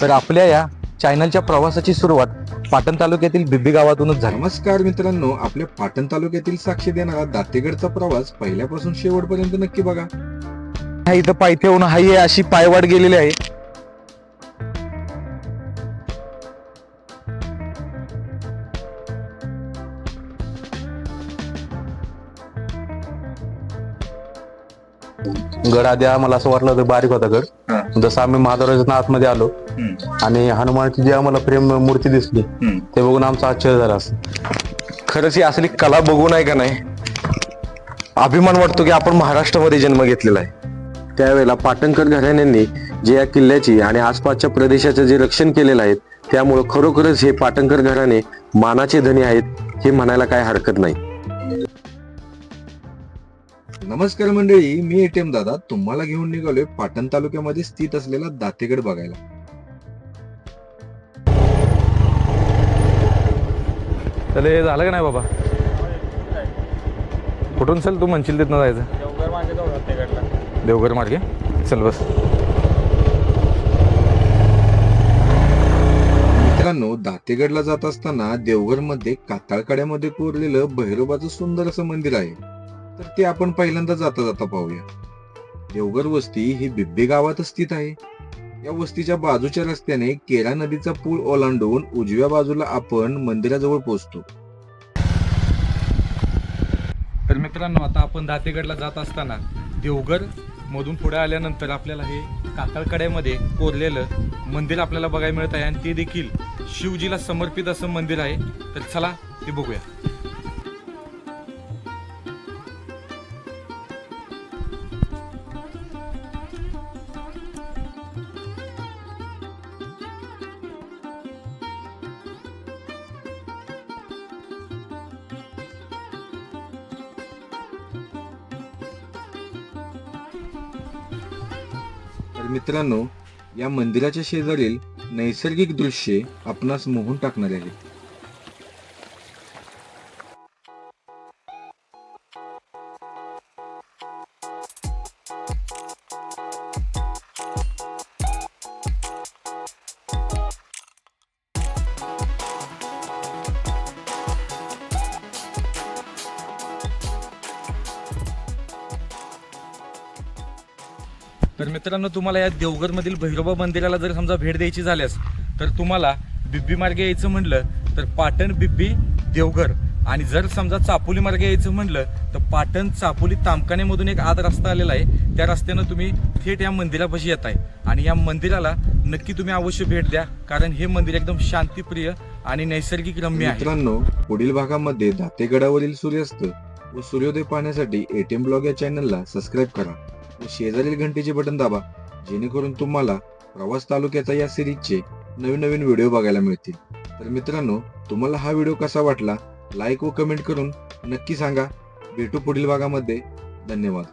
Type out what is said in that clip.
तर आपल्या या चॅनलच्या प्रवासाची सुरुवात पाटण तालुक्यातील बिब्बी गावातूनच झाली. नमस्कार मित्रांनो आपल्या पाटण तालुक्यातील साक्षी देणारा दातेगडचा प्रवास पहिल्यापासून शेवटपर्यंत नक्की बघा. हा इथं पायथ्या होऊन हाही आहे अशी पायवाट गेलेली आहे. गड आधी आम्हाला असं वाटलं होतं बारीक होता गड. जसं आम्ही महादेवाच्या आतमध्ये आलो आणि हनुमानाची जी आम्हाला प्रेम मूर्ती दिसली ते बघून आमचा आश्चर्य झाला असं. खरंच ही असली कला बघून आहे का नाही? अभिमान वाटतो की आपण महाराष्ट्रामध्ये जन्म घेतलेला आहे. त्यावेळेला पाटणकर घराण्यांनी जे या किल्ल्याची आणि आसपासच्या प्रदेशाचं जे रक्षण केलेलं आहे त्यामुळं खरोखरच हे पाटणकर घराणे मानाचे धनी आहेत हे म्हणायला काय हरकत नाही. नमस्कार मंडळी मी एटीएम दादा. तुम्हाला घेऊन निघालोय पाटण तालुक्यामध्ये स्थित असलेला दातेगड बघायला. हे झालं का नाही बाबा? कुठून चल तू म्हणशील तिथनं जायचं? देवघर मागे जाऊ तिकडला देवघर मार्गे. चल बस. मित्रांनो दातेगडला जात असताना देवघरमध्ये काताळकड्यामध्ये कोरलेलं भैरोबाचं सुंदर असं मंदिर आहे. तर ते आपण पहिल्यांदा जाता जाता पाहूया. देवघर वस्ती ही बिब्बे गावात स्थित आहे. या वस्तीच्या बाजूच्या रस्त्याने केरा नदीचा पूल ओलांडून उजव्या बाजूला आपण मंदिराजवळ पोहोचतो. तर मित्रांनो आता आपण दातेगडला जात असताना देवघर मधून पुढे आल्यानंतर आपल्याला हे कातळकड्यामध्ये कोरलेलं मंदिर आपल्याला बघायला मिळत आहे. आणि ते देखील शिवजीला समर्पित असं मंदिर आहे. तर चला ते बघूया. तर मित्रांनो या मंदिराच्या शेजारील नैसर्गिक दृश्ये आपणास मोहून टाकणारे आहेत. तर मित्रांनो तुम्हाला या देवघरमधील भैरोबा मंदिराला जर समजा भेट द्यायची झाल्यास तर तुम्हाला बिब्बी मार्गे यायचं म्हटलं तर पाटण बिब्बी देवघर. आणि जर समजा चापोली मार्गे यायचं म्हटलं तर पाटण चापोली तामकानेमधून एक आत रस्ता आलेला आहे. त्या रस्त्यानं तुम्ही थेट या मंदिरापाशी येत आहे आणि या मंदिराला नक्की तुम्ही अवश्य भेट द्या कारण हे मंदिर एकदम शांतीप्रिय आणि नैसर्गिक रम्य आहे. मित्रांनो पुढील भागामध्ये दातेगडावरील सूर्यास्त व सूर्योदय पाहण्यासाठी एटीएम ब्लॉग या चॅनलला सबस्क्राईब करा. व शेजारील घंटीचे बटन दाबा जेणेकरून तुम्हाला प्रवास तालुक्याचा या सिरीजचे नवीन नवीन व्हिडिओ बघायला मिळतील. तर मित्रांनो तुम्हाला हा व्हिडिओ कसा वाटला? लाईक व कमेंट करून नक्की सांगा. भेटू पुढील भागामध्ये. धन्यवाद.